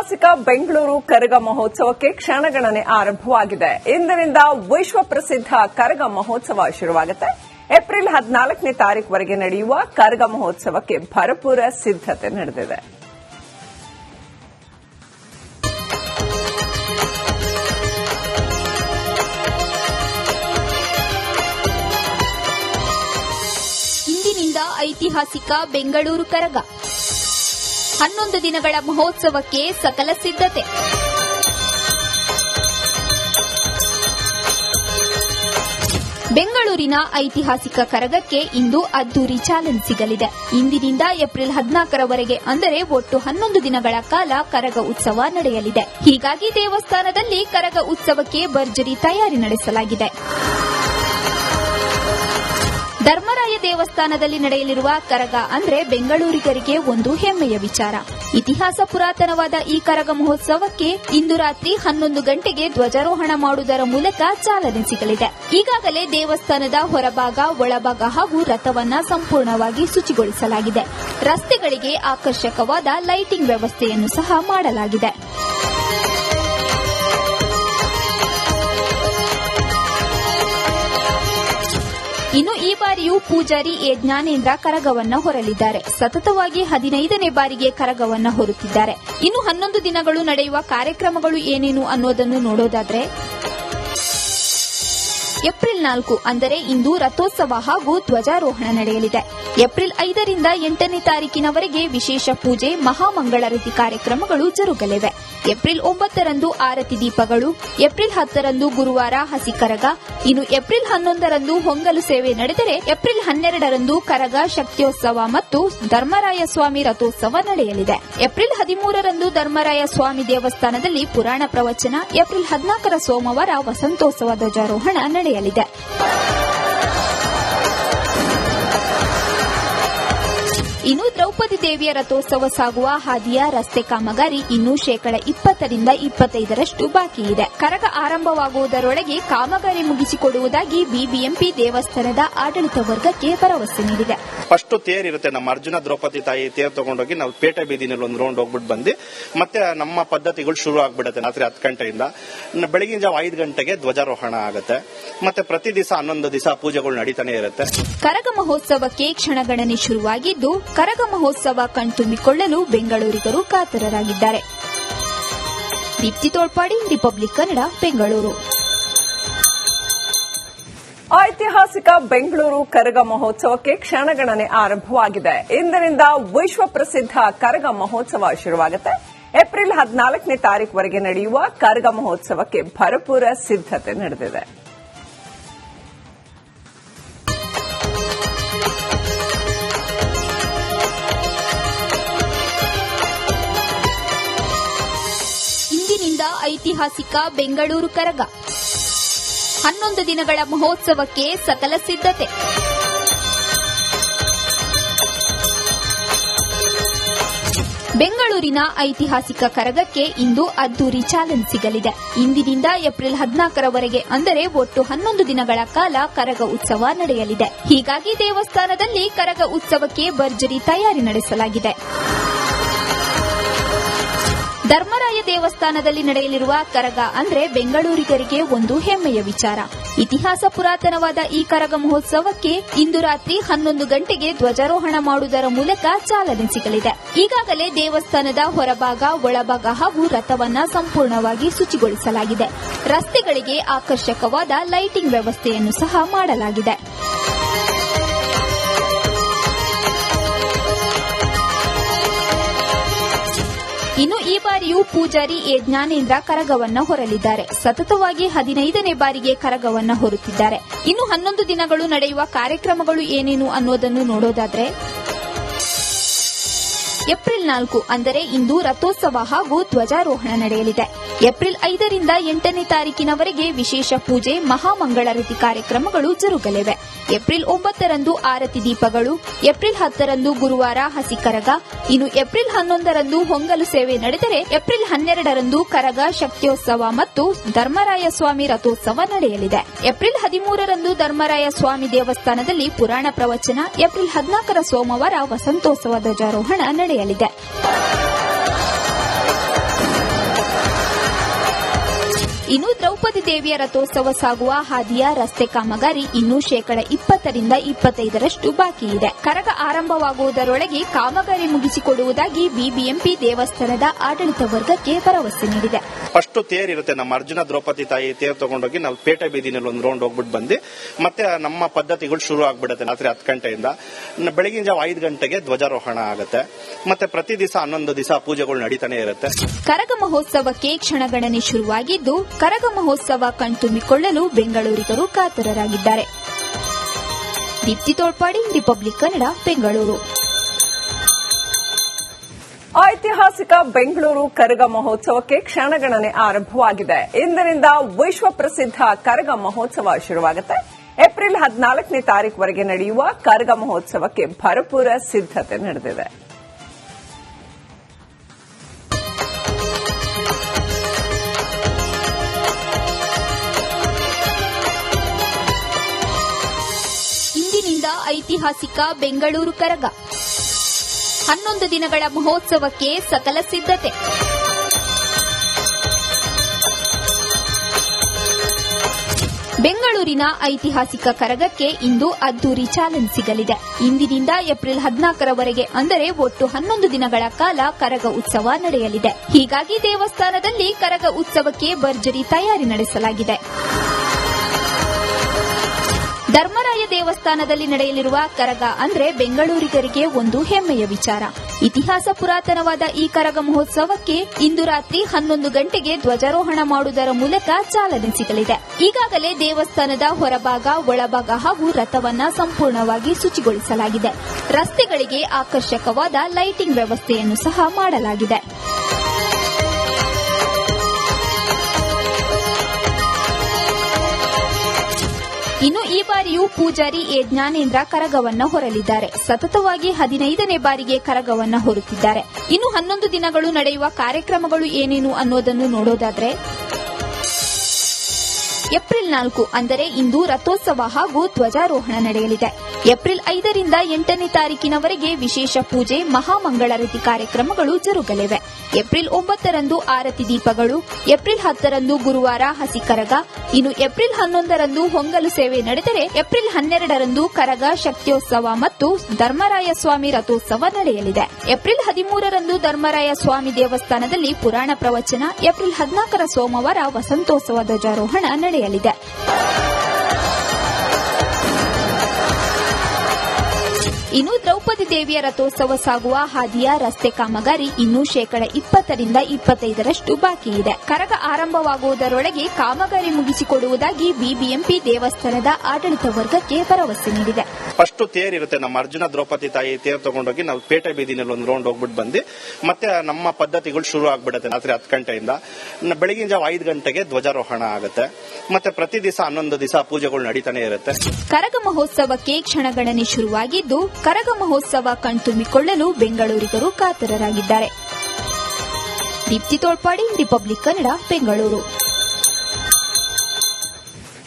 ಐತಿಹಾಸಿಕ ಬೆಂಗಳೂರು ಕರಗ ಮಹೋತ್ಸವಕ್ಕೆ ಕ್ಷಣಗಣನೆ ಆರಂಭವಾಗಿದೆ. ಇಂದಿನಿಂದ ವಿಶ್ವ ಪ್ರಸಿದ್ಧ ಕರಗ ಮಹೋತ್ಸವ ಶುರುವಾಗುತ್ತೆ. ಏಪ್ರಿಲ್ ಹದಿನಾಲ್ಕನೇ ತಾರೀಕುವರೆಗೆ ನಡೆಯುವ ಕರಗ ಮಹೋತ್ಸವಕ್ಕೆ ಭರಪೂರ ಸಿದ್ಧತೆ ನಡೆದಿದೆ. ಇಂದಿನಿಂದ ಐತಿಹಾಸಿಕ ಬೆಂಗಳೂರು ಕರಗ. ಹನ್ನೊಂದು ದಿನಗಳ ಮಹೋತ್ಸವಕ್ಕೆ ಸಕಲ ಸಿದ್ಧತೆ. ಬೆಂಗಳೂರಿನ ಐತಿಹಾಸಿಕ ಕರಗಕ್ಕೆ ಇಂದು ಅದ್ದೂರಿ ಚಾಲನೆ ಸಿಗಲಿದೆ. ಇಂದಿನಿಂದ ಏಪ್ರಿಲ್ ಹದಿನಾಲ್ಕರವರೆಗೆ, ಅಂದರೆ ಒಟ್ಟು ಹನ್ನೊಂದು ದಿನಗಳ ಕಾಲ ಕರಗ ಉತ್ಸವ ನಡೆಯಲಿದೆ. ಹೀಗಾಗಿ ದೇವಸ್ಥಾನದಲ್ಲಿ ಕರಗ ಉತ್ಸವಕ್ಕೆ ಭರ್ಜರಿ ತಯಾರಿ ನಡೆಸಲಾಗಿದೆ. ಧರ್ಮರಾಯ ದೇವಸ್ಥಾನದಲ್ಲಿ ನಡೆಯಲಿರುವ ಕರಗ ಅಂದ್ರೆ ಬೆಂಗಳೂರಿಗರಿಗೆ ಒಂದು ಹೆಮ್ಮೆಯ ವಿಚಾರ. ಇತಿಹಾಸ ಪುರಾತನವಾದ ಈ ಕರಗ ಮಹೋತ್ಸವಕ್ಕೆ ಇಂದು ರಾತ್ರಿ ಹನ್ನೊಂದು ಗಂಟೆಗೆ ಧ್ವಜಾರೋಹಣ ಮಾಡುವುದರ ಮೂಲಕ ಚಾಲನೆ ಸಿಗಲಿದೆ. ಈಗಾಗಲೇ ದೇವಸ್ಥಾನದ ಹೊರಭಾಗ, ಒಳಭಾಗ ಹಾಗೂ ರಥವನ್ನ ಸಂಪೂರ್ಣವಾಗಿ ಶುಚಿಗೊಳಿಸಲಾಗಿದೆ. ರಸ್ತೆಗಳಿಗೆ ಆಕರ್ಷಕವಾದ ಲೈಟಿಂಗ್ ವ್ಯವಸ್ಥೆಯನ್ನು ಸಹ ಮಾಡಲಾಗಿದೆ. ಇನ್ನು ಈ ಬಾರಿಯೂ ಪೂಜಾರಿ ಎ. ಜ್ಞಾನೇಂದ್ರ ಕರಗವನ್ನ ಹೊರಲಿದ್ದಾರೆ. ಸತತವಾಗಿ ಹದಿನೈದನೇ ಬಾರಿಗೆ ಕರಗವನ್ನ ಹೊರುತ್ತಿದ್ದಾರೆ. ಇನ್ನು ಹನ್ನೊಂದು ದಿನಗಳು ನಡೆಯುವ ಕಾರ್ಯಕ್ರಮಗಳು ಏನೇನು ಅನ್ನೋದನ್ನು ನೋಡೋದಾದ್ರೆ ನಾಲ್ಕು, ಅಂದರೆ ಇಂದು ರಥೋತ್ಸವ ಹಾಗೂ ಧ್ವಜಾರೋಹಣ ನಡೆಯಲಿದೆ. ಏಪ್ರಿಲ್ ಐದರಿಂದ ಎಂಟನೇ ತಾರೀಕಿನವರೆಗೆ ವಿಶೇಷ ಪೂಜೆ, ಮಹಾಮಂಗಳಾರತಿ ಕಾರ್ಯಕ್ರಮಗಳು ಜರುಗಲಿವೆ. ಏಪ್ರಿಲ್ ಒಂಬತ್ತರಂದು ಆರತಿ ದೀಪಗಳು, ಏಪ್ರಿಲ್ ಹತ್ತರಂದು ಗುರುವಾರ ಹಸಿ ಕರಗ ಇನ್ನು ಏಪ್ರಿಲ್ ಹನ್ನೊಂದರಂದು ಹೊಂಗಲು ಸೇವೆ ನಡೆದರೆ ಏಪ್ರಿಲ್ ಹನ್ನೆರಡರಂದು ಕರಗ, ಶಕ್ತಿಯೋತ್ಸವ ಮತ್ತು ಧರ್ಮರಾಯ ಸ್ವಾಮಿ ರಥೋತ್ಸವ ನಡೆಯಲಿದೆ. ಏಪ್ರಿಲ್ ಹದಿಮೂರರಂದು ಧರ್ಮರಾಯ ಸ್ವಾಮಿ ದೇವಸ್ಥಾನದಲ್ಲಿ ಪುರಾಣ ಪ್ರವಚನ, ಏಪ್ರಿಲ್ ಹದಿನಾಲ್ಕರ ಸೋಮವಾರ ವಸಂತೋತ್ಸವ ಧ್ವಜಾರೋಹಣ ನಡೆಯಲಿದೆ. ಇನ್ನು ದ್ರೌಪದಿ ದೇವಿಯ ರಥೋತ್ಸವ ಸಾಗುವ ಹಾದಿಯ ರಸ್ತೆ ಕಾಮಗಾರಿ ಇನ್ನೂ ಶೇಕಡ ಇಪ್ಪತ್ತರಿಂದ ಇಪ್ಪತ್ತೈದರಷ್ಟು ಬಾಕಿ ಇದೆ. ಕರಗ ಆರಂಭವಾಗುವುದರೊಳಗೆ ಕಾಮಗಾರಿ ಮುಗಿಸಿಕೊಡುವುದಾಗಿ ಬಿಬಿಎಂಪಿ ದೇವಸ್ಥಾನದ ಆಡಳಿತ ವರ್ಗಕ್ಕೆ ಭರವಸೆ ನೀಡಿದೆ. ಫಸ್ಟ್ ತೇರ್ ಇರುತ್ತೆ. ನಮ್ಮ ಅರ್ಜುನ ದ್ರೌಪದಿ ತಾಯಿ ತೇರ್ ತಗೊಂಡೋಗಿ ನಾವು ಪೇಟೆ ಬೀದಿನಲ್ಲಿ ಒಂದು ರೌಂಡ್ ಹೋಗ್ಬಿಟ್ಟು ಬಂದು ಮತ್ತೆ ನಮ್ಮ ಪದ್ಧತಿಗಳು ಶುರು ಆಗ್ಬಿಡುತ್ತೆ ರಾತ್ರಿ ಹತ್ತು ಗಂಟೆಯಿಂದ. ಬೆಳಗಿನ ಜಾವ ಐದು ಗಂಟೆಗೆ ಧ್ವಜಾರೋಹಣ ಆಗುತ್ತೆ. ಮತ್ತೆ ಪ್ರತಿ ದಿವಸ ಹನ್ನೊಂದು ದಿವಸ ಪೂಜೆಗಳು ನಡೀತಾನೆ ಇರುತ್ತೆ. ಕರಗ ಮಹೋತ್ಸವಕ್ಕೆ ಕ್ಷಣಗಣನೆ ಶುರುವಾಗಿದ್ದು ಕರಗ ಮಹೋತ್ಸವ ಕಣ್ತುಂಬಿಕೊಳ್ಳಲು ಬೆಂಗಳೂರಿಗರು ಕಾತರರಾಗಿದ್ದಾರೆ. ದೀಪ್ತಿ ತೋಳ್ಪಾಡಿ, ರಿಪಬ್ಲಿಕ್ ಕನ್ನಡ, ಬೆಂಗಳೂರು. ಐತಿಹಾಸಿಕ ಬೆಂಗಳೂರು ಕರಗ ಮಹೋತ್ಸವಕ್ಕೆ ಕ್ಷಣಗಣನೆ ಆರಂಭವಾಗಿದೆ. ಇಂದಿನಿಂದ ವಿಶ್ವ ಪ್ರಸಿದ್ಧ ಕರಗ ಮಹೋತ್ಸವ ಶುರುವಾಗುತ್ತೆ. ಏಪ್ರಿಲ್ ಹದಿನಾಲ್ಕನೇ ತಾರೀಕುವರೆಗೆ ನಡೆಯುವ ಕರಗ ಮಹೋತ್ಸವಕ್ಕೆ ಭರಪೂರ ಸಿದ್ದತೆ ನಡೆದಿದೆ. ಐತಿಹಾಸಿಕ ಬೆಂಗಳೂರು ಕರಗ. ಹನ್ನೊಂದು ದಿನಗಳ ಮಹೋತ್ಸವಕ್ಕೆ ಸಕಲ ಸಿದ್ಧತೆ. ಬೆಂಗಳೂರಿನ ಐತಿಹಾಸಿಕ ಕರಗಕ್ಕೆ ಇಂದು ಅದ್ದೂರಿ ಚಾಲನೆ ಸಿಗಲಿದೆ. ಇಂದಿನಿಂದ ಏಪ್ರಿಲ್ ಹದಿನಾಲ್ಕರವರೆಗೆ, ಅಂದರೆ ಒಟ್ಟು ಹನ್ನೊಂದು ದಿನಗಳ ಕಾಲ ಕರಗ ಉತ್ಸವ ನಡೆಯಲಿದೆ. ಹೀಗಾಗಿ ದೇವಸ್ಥಾನದಲ್ಲಿ ಕರಗ ಉತ್ಸವಕ್ಕೆ ಭರ್ಜರಿ ತಯಾರಿ ನಡೆಸಲಾಗಿದೆ. ಧರ್ಮರಾಯ ದೇವಸ್ಥಾನದಲ್ಲಿ ನಡೆಯಲಿರುವ ಕರಗ ಅಂದ್ರೆ ಬೆಂಗಳೂರಿಗರಿಗೆ ಒಂದು ಹೆಮ್ಮೆಯ ವಿಚಾರ. ಇತಿಹಾಸ ಪುರಾತನವಾದ ಈ ಕರಗ ಮಹೋತ್ಸವಕ್ಕೆ ಇಂದು ರಾತ್ರಿ ಹನ್ನೊಂದು ಗಂಟೆಗೆ ಧ್ವಜಾರೋಹಣ ಮಾಡುವುದರ ಮೂಲಕ ಚಾಲನೆ ಸಿಗಲಿದೆ. ಈಗಾಗಲೇ ದೇವಸ್ಥಾನದ ಹೊರಭಾಗ, ಒಳಭಾಗ ಹಾಗೂ ರಥವನ್ನ ಸಂಪೂರ್ಣವಾಗಿ ಶುಚಿಗೊಳಿಸಲಾಗಿದೆ. ರಸ್ತೆಗಳಿಗೆ ಆಕರ್ಷಕವಾದ ಲೈಟಿಂಗ್ ವ್ಯವಸ್ಥೆಯನ್ನು ಸಹ ಮಾಡಲಾಗಿದೆ. ಇನ್ನು ಈ ಬಾರಿಯೂ ಪೂಜಾರಿ ಎ ಕರಗವನ್ನ ಹೊರಲಿದ್ದಾರೆ. ಸತತವಾಗಿ ಹದಿನೈದನೇ ಬಾರಿಗೆ ಕರಗವನ್ನ ಹೊರುತ್ತಿದ್ದಾರೆ. ಇನ್ನು ಹನ್ನೊಂದು ದಿನಗಳು ನಡೆಯುವ ಕಾರ್ಯಕ್ರಮಗಳು ಏನೇನು ಅನ್ನೋದನ್ನು ನೋಡೋದಾದ್ರೆ ಏಪ್ರಿಲ್ ನಾಲ್ಕು ಅಂದರೆ ಇಂದು ರಥೋತ್ಸವ ಹಾಗೂ ಧ್ವಜಾರೋಹಣ ನಡೆಯಲಿದೆ. ಏಪ್ರಿಲ್ ಐದರಿಂದ ಎಂಟನೇ ತಾರೀಕಿನವರೆಗೆ ವಿಶೇಷ ಪೂಜೆ, ಮಹಾಮಂಗಳಾರತಿ ಕಾರ್ಯಕ್ರಮಗಳು ಜರುಗಲಿವೆ. ಏಪ್ರಿಲ್ ಒಂಬತ್ತರಂದು ಆರತಿ ದೀಪಗಳು, ಏಪ್ರಿಲ್ ಹತ್ತರಂದು ಗುರುವಾರ ಹಸಿ ಕರಗ, ಇನ್ನು ಏಪ್ರಿಲ್ ಹನ್ನೊಂದರಂದು ಹೊಂಗಲು ಸೇವೆ ನಡೆದರೆ ಏಪ್ರಿಲ್ ಹನ್ನೆರಡರಂದು ಕರಗ, ಶಕ್ತಿಯೋತ್ಸವ ಮತ್ತು ಧರ್ಮರಾಯ ಸ್ವಾಮಿ ರಥೋತ್ಸವ ನಡೆಯಲಿದೆ. ಏಪ್ರಿಲ್ ಹದಿಮೂರರಂದು ಧರ್ಮರಾಯ ಸ್ವಾಮಿ ದೇವಸ್ಥಾನದಲ್ಲಿ ಪುರಾಣ ಪ್ರವಚನ, ಏಪ್ರಿಲ್ ಹದಿನಾಲ್ಕರ ಸೋಮವಾರ ವಸಂತೋತ್ಸವ ಧ್ವಜಾರೋಹಣ ನಡೆಯಲಿದೆ. ನಡೆಯಲಿದೆ ಇನ್ನು ದ್ರೌಪದಿ ದೇವಿಯ ರಥೋತ್ಸವ ಸಾಗುವ ಹಾದಿಯ ರಸ್ತೆ ಕಾಮಗಾರಿ ಇನ್ನೂ ಶೇಕಡ ಇಪ್ಪತ್ತರಿಂದ ಇಪ್ಪತ್ತೈದರಷ್ಟು ಬಾಕಿ ಇದೆ. ಕರಗ ಆರಂಭವಾಗುವುದರೊಳಗೆ ಕಾಮಗಾರಿ ಮುಗಿಸಿಕೊಡುವುದಾಗಿ ಬಿಬಿಎಂಪಿ ದೇವಸ್ಥಾನದ ಆಡಳಿತ ವರ್ಗಕ್ಕೆ ಭರವಸೆ ನೀಡಿದೆ. ಫಸ್ಟ್ ತೇರ್ ಇರುತ್ತೆ ನಮ್ಮ ಅರ್ಜುನ ದ್ರೌಪದಿ ತಾಯಿ ತೇರ್ ತಗೊಂಡೋಗಿ ನಾವು ಪೇಟೆ ಬೀದಿನಲ್ಲಿ ಒಂದು ರೌಂಡ್ ಹೋಗ್ಬಿಟ್ಟು ಬಂದು, ಮತ್ತೆ ನಮ್ಮ ಪದ್ಧತಿಗಳು ಶುರು ಆಗ್ಬಿಡುತ್ತೆ ರಾತ್ರಿ ಹತ್ತು ಗಂಟೆಯಿಂದ. ಬೆಳಗಿನ ಜಾವ ಐದು ಗಂಟೆಗೆ ಧ್ವಜಾರೋಹಣ ಆಗುತ್ತೆ. ಮತ್ತೆ ಪ್ರತಿ ದಿವಸ ಹನ್ನೊಂದು ದಿವಸ ಪೂಜೆಗಳು ನಡೀತಾನೆ ಇರುತ್ತೆ. ಕರಗ ಮಹೋತ್ಸವಕ್ಕೆ ಕ್ಷಣಗಣನೆ ಶುರುವಾಗಿದ್ದು, ಕರಗ ಮಹೋತ್ಸವ ಕಣ್ತುಂಬಿಕೊಳ್ಳಲು ಬೆಂಗಳೂರಿಗರು ಕಾತರರಾಗಿದ್ದಾರೆ. ದೀಪ್ತಿ ತೋಳ್ಪಾಡಿ ರಿಪಬ್ಲಿಕ್ ಕನ್ನಡ, ಬೆಂಗಳೂರು. ಐತಿಹಾಸಿಕ ಬೆಂಗಳೂರು ಕರಗ ಮಹೋತ್ಸವಕ್ಕೆ ಕ್ಷಣಗಣನೆ ಆರಂಭವಾಗಿದೆ. ಇಂದಿನಿಂದ ವಿಶ್ವ ಪ್ರಸಿದ್ಧ ಕರಗ ಮಹೋತ್ಸವ ಶುರುವಾಗುತ್ತೆ. ಏಪ್ರಿಲ್ ಹದಿನಾಲ್ಕನೇ ತಾರೀಕುವರೆಗೆ ನಡೆಯುವ ಕರಗ ಮಹೋತ್ಸವಕ್ಕೆ ಭರಪೂರ ಸಿದ್ದತೆ ನಡೆದಿದೆ. ಇಂದಿನಿಂದ ಐತಿಹಾಸಿಕ ಬೆಂಗಳೂರು ಕರಗ. ಹನ್ನೊಂದು ದಿನಗಳ ಮಹೋತ್ಸವಕ್ಕೆ ಸಕಲ ಸಿದ್ಧತೆ. ಬೆಂಗಳೂರಿನ ಐತಿಹಾಸಿಕ ಕರಗಕ್ಕೆ ಇಂದು ಅದ್ದೂರಿ ಚಾಲನೆ ಸಿಗಲಿದೆ. ಇಂದಿನಿಂದ ಏಪ್ರಿಲ್ ಹದಿನಾಲ್ಕರವರೆಗೆ ಅಂದರೆ ಒಟ್ಟು ಹನ್ನೊಂದು ದಿನಗಳ ಕಾಲ ಕರಗ ಉತ್ಸವ ನಡೆಯಲಿದೆ. ಹೀಗಾಗಿ ದೇವಸ್ಥಾನದಲ್ಲಿ ಕರಗ ಉತ್ಸವಕ್ಕೆ ಭರ್ಜರಿ ತಯಾರಿ ನಡೆಸಲಾಗಿದೆ. ಧರ್ಮರಾಯ ದೇವಸ್ಥಾನದಲ್ಲಿ ನಡೆಯಲಿರುವ ಕರಗ ಅಂದ್ರೆ ಬೆಂಗಳೂರಿಗರಿಗೆ ಒಂದು ಹೆಮ್ಮೆಯ ವಿಚಾರ. ಇತಿಹಾಸ ಪುರಾತನವಾದ ಈ ಕರಗ ಮಹೋತ್ಸವಕ್ಕೆ ಇಂದು ರಾತ್ರಿ ಹನ್ನೊಂದು ಗಂಟೆಗೆ ಧ್ವಜಾರೋಹಣ ಮಾಡುವುದರ ಮೂಲಕ ಚಾಲನೆ ಸಿಗಲಿದೆ. ಈಗಾಗಲೇ ದೇವಸ್ಥಾನದ ಹೊರಭಾಗ, ಒಳಭಾಗ ಹಾಗೂ ರಥವನ್ನ ಸಂಪೂರ್ಣವಾಗಿ ಶುಚಿಗೊಳಿಸಲಾಗಿದೆ. ರಸ್ತೆಗಳಿಗೆ ಆಕರ್ಷಕವಾದ ಲೈಟಿಂಗ್ ವ್ಯವಸ್ಥೆಯನ್ನು ಸಹ ಮಾಡಲಾಗಿದೆ. ಇನ್ನು ಈ ಬಾರಿಯೂ ಪೂಜಾರಿ ಎ. ಜ್ಞಾನೇಂದ್ರ ಕರಗವನ್ನ ಹೊರಲಿದ್ದಾರೆ. ಸತತವಾಗಿ ಹದಿನೈದನೇ ಬಾರಿಗೆ ಕರಗವನ್ನ ಹೊರುತ್ತಿದ್ದಾರೆ. ಇನ್ನು ಹನ್ನೊಂದು ದಿನಗಳು ನಡೆಯುವ ಕಾರ್ಯಕ್ರಮಗಳು ಏನೇನು ಅನ್ನೋದನ್ನು ನೋಡೋದಾದ್ರೆ, ಏಪ್ರಿಲ್ ನಾಲ್ಕು ಅಂದರೆ ಇಂದು ರಥೋತ್ಸವ ಹಾಗೂ ಧ್ವಜಾರೋಹಣ ನಡೆಯಲಿದೆ. ಏಪ್ರಿಲ್ ಐದರಿಂದ ಎಂಟನೇ ತಾರೀಕಿನವರೆಗೆ ವಿಶೇಷ ಪೂಜೆ ಮಹಾಮಂಗಳಾರತಿ ಕಾರ್ಯಕ್ರಮಗಳು ಜರುಗಲಿವೆ. ಏಪ್ರಿಲ್ ಒಂಬತ್ತರಂದು ಆರತಿ ದೀಪಗಳು, ಏಪ್ರಿಲ್ ಹತ್ತರಂದು ಗುರುವಾರ ಹಸಿ ಕರಗ, ಇನ್ನು ಏಪ್ರಿಲ್ ಹನ್ನೊಂದರಂದು ಹೊಂಗಲು ಸೇವೆ ನಡೆದರೆ ಏಪ್ರಿಲ್ ಹನ್ನೆರಡರಂದು ಕರಗ, ಶಕ್ತಿಯೋತ್ಸವ ಮತ್ತು ಧರ್ಮರಾಯ ಸ್ವಾಮಿ ರಥೋತ್ಸವ ನಡೆಯಲಿದೆ. ಏಪ್ರಿಲ್ ಹದಿಮೂರರಂದು ಧರ್ಮರಾಯ ಸ್ವಾಮಿ ದೇವಸ್ಥಾನದಲ್ಲಿ ಪುರಾಣ ಪ್ರವಚನ, ಏಪ್ರಿಲ್ ಹದಿನಾಲ್ಕರ ಸೋಮವಾರ ವಸಂತೋತ್ಸವ ಧ್ವಜಾರೋಹಣ ನಡೆಯಲಿದೆ. ಇನ್ನು ದ್ರೌಪದಿ ದೇವಿಯ ರಥೋತ್ಸವ ಸಾಗುವ ಹಾದಿಯ ರಸ್ತೆ ಕಾಮಗಾರಿ ಇನ್ನೂ ಶೇಕಡ ಇಪ್ಪತ್ತರಿಂದ ಇಪ್ಪತ್ತೈದರಷ್ಟು ಬಾಕಿ ಇದೆ. ಕರಗ ಆರಂಭವಾಗುವುದರೊಳಗೆ ಕಾಮಗಾರಿ ಮುಗಿಸಿಕೊಡುವುದಾಗಿ ಬಿಬಿಎಂಪಿ ದೇವಸ್ಥಾನದ ಆಡಳಿತ ವರ್ಗಕ್ಕೆ ಭರವಸೆ ನೀಡಿದೆ. ಫಸ್ಟ್ ತೇರ್ ಇರುತ್ತೆ. ನಮ್ಮ ಅರ್ಜುನ ದ್ರೌಪದಿ ತಾಯಿ ತೇರ್ ತಗೊಂಡೋಗಿ ನಾವು ಪೇಟೆ ಬೀದಿನಲ್ಲಿ ಒಂದು ರೌಂಡ್ ಹೋಗ್ಬಿಟ್ಟು ಬಂದು, ಮತ್ತೆ ನಮ್ಮ ಪದ್ಧತಿಗಳು ಶುರು ಆಗ್ಬಿಡುತ್ತೆ ರಾತ್ರಿ ಹತ್ತು ಗಂಟೆಯಿಂದ. ಬೆಳಗಿನ ಜಾವ ಐದು ಗಂಟೆಗೆ ಧ್ವಜಾರೋಹಣ ಆಗುತ್ತೆ. ಮತ್ತೆ ಪ್ರತಿ ದಿವಸ ಹನ್ನೊಂದು ದಿವಸ ಪೂಜೆಗಳು ನಡೀತಾನೆ ಇರುತ್ತೆ. ಕರಗ ಮಹೋತ್ಸವಕ್ಕೆ ಕ್ಷಣಗಣನೆ ಶುರುವಾಗಿದ್ದು, ಕರಗ ಮಹೋತ್ಸವ ಕಣ್ತುಂಬಿಕೊಳ್ಳಲು ಬೆಂಗಳೂರಿಗರು ಕಾತರರಾಗಿದ್ದಾರೆ. ದೀಪ್ತಿ ತೋಳ್ಪಾಡಿ, ರಿಪಬ್ಲಿಕ್ ಕನ್ನಡ, ಬೆಂಗಳೂರು.